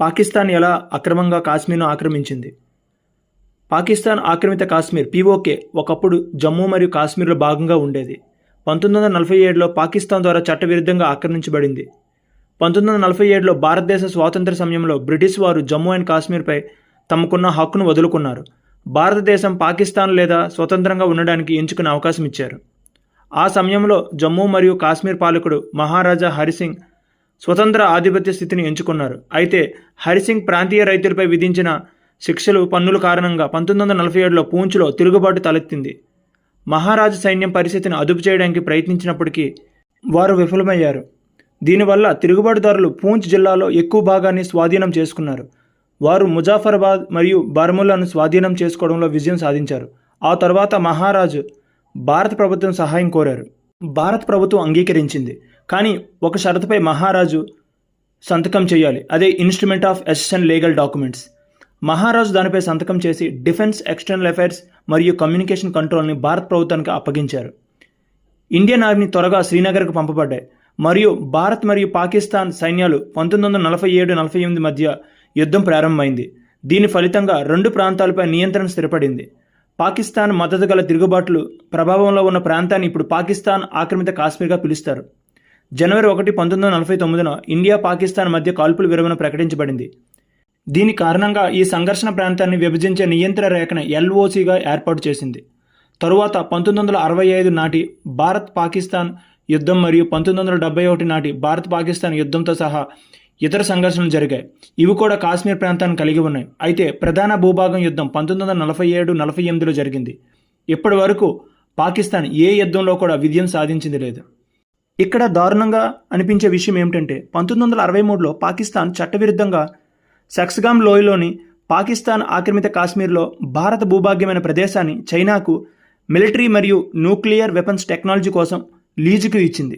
పాకిస్తాన్ ఎలా అక్రమంగా కాశ్మీర్ను ఆక్రమించింది? పాకిస్తాన్ ఆక్రమిత కాశ్మీర్ పీఓకే ఒకప్పుడు జమ్మూ మరియు కాశ్మీర్లో భాగంగా ఉండేది. పంతొమ్మిది వందల నలభై ఏడులో పాకిస్తాన్ ద్వారా చట్టవిరుద్ధంగా ఆక్రమించబడింది. పంతొమ్మిది వందల నలభై ఏడులో భారతదేశ స్వాతంత్ర సమయంలో బ్రిటిష్ వారు జమ్మూ అండ్ కాశ్మీర్పై తమకున్న హక్కును వదులుకున్నారు. భారతదేశం పాకిస్తాన్ లేదా స్వతంత్రంగా ఉండడానికి ఎంచుకునే అవకాశం ఇచ్చారు. ఆ సమయంలో జమ్మూ మరియు కాశ్మీర్ పాలకుడు మహారాజా హరిసింగ్ స్వతంత్ర ఆధిపత్య స్థితిని ఎంచుకున్నారు. అయితే హరిసింగ్ ప్రాంతీయ రైతులపై విధించిన శిక్షలు పన్నుల కారణంగా పంతొమ్మిది వందల నలభై ఏడులో పూంచ్లో తిరుగుబాటు తలెత్తింది. మహారాజు సైన్యం పరిస్థితిని అదుపు చేయడానికి ప్రయత్నించినప్పటికీ వారు విఫలమయ్యారు. దీనివల్ల తిరుగుబాటుదారులు పూంచ్ జిల్లాలో ఎక్కువ భాగాన్ని స్వాధీనం చేసుకున్నారు. వారు ముజాఫరాబాద్ మరియు బార్ములాను స్వాధీనం చేసుకోవడంలో విజయం సాధించారు. ఆ తర్వాత మహారాజు భారత ప్రభుత్వం సహాయం కోరారు. భారత ప్రభుత్వం అంగీకరించింది. కానీ ఒక షరతుపై మహారాజు సంతకం చేయాలి. అదే instrument of accession legal documents. మహారాజు దానిపై సంతకం చేసి డిఫెన్స్ ఎక్స్టర్నల్ అఫైర్స్ మరియు కమ్యూనికేషన్ కంట్రోల్ని భారత ప్రభుత్వానికి అప్పగించారు. ఇండియన్ ఆర్మీ త్వరగా శ్రీనగర్కు పంపబడ్డాయి. మరియు భారత్ మరియు పాకిస్తాన్ సైన్యాలు పంతొమ్మిది వందల నలభై ఏడు నలభై ఎనిమిది మధ్య యుద్ధం ప్రారంభమైంది. దీని ఫలితంగా రెండు ప్రాంతాలపై నియంత్రణ స్థిరపడింది. పాకిస్తాన్ మద్దతు గల తిరుగుబాట్లు ప్రభావంలో ఉన్న ప్రాంతాన్ని ఇప్పుడు పాకిస్తాన్ ఆక్రమిత కాశ్మీర్గా పిలుస్తారు. జనవరి ఒకటి పంతొమ్మిది వందల నలభై తొమ్మిదిన ఇండియా పాకిస్తాన్ మధ్య కాల్పుల విరమణ ప్రకటించబడింది. దీని కారణంగా ఈ సంఘర్షణ ప్రాంతాన్ని విభజించే నియంత్రణ రేఖను ఎల్ఓసిగా ఏర్పాటు చేసింది. తరువాత పంతొమ్మిది వందల అరవై ఐదు నాటి భారత్ పాకిస్తాన్ యుద్ధం మరియు పంతొమ్మిది వందల డెబ్బై ఒకటి నాటి భారత్ పాకిస్తాన్ యుద్ధంతో సహా ఇతర సంఘర్షణలు జరిగాయి. ఇవి కూడా కాశ్మీర్ ప్రాంతాన్ని కలిగి ఉన్నాయి. అయితే ప్రధాన భూభాగం యుద్ధం పంతొమ్మిది వందల నలభై ఏడు నలభై ఎనిమిదిలో జరిగింది. ఇప్పటి వరకు పాకిస్తాన్ ఏ యుద్ధంలో కూడా విజయం సాధించింది లేదు. ఇక్కడ దారుణంగా అనిపించే విషయం ఏమిటంటే పంతొమ్మిది వందల అరవై మూడులో పాకిస్తాన్ చట్టవిరుద్ధంగా సక్స్గామ్ లోయలోని పాకిస్తాన్ ఆక్రమిత కాశ్మీర్లో భారత భూభాగ్యమైన ప్రదేశాన్ని చైనాకు మిలిటరీ మరియు న్యూక్లియర్ వెపన్స్ టెక్నాలజీ కోసం లీజుకు ఇచ్చింది.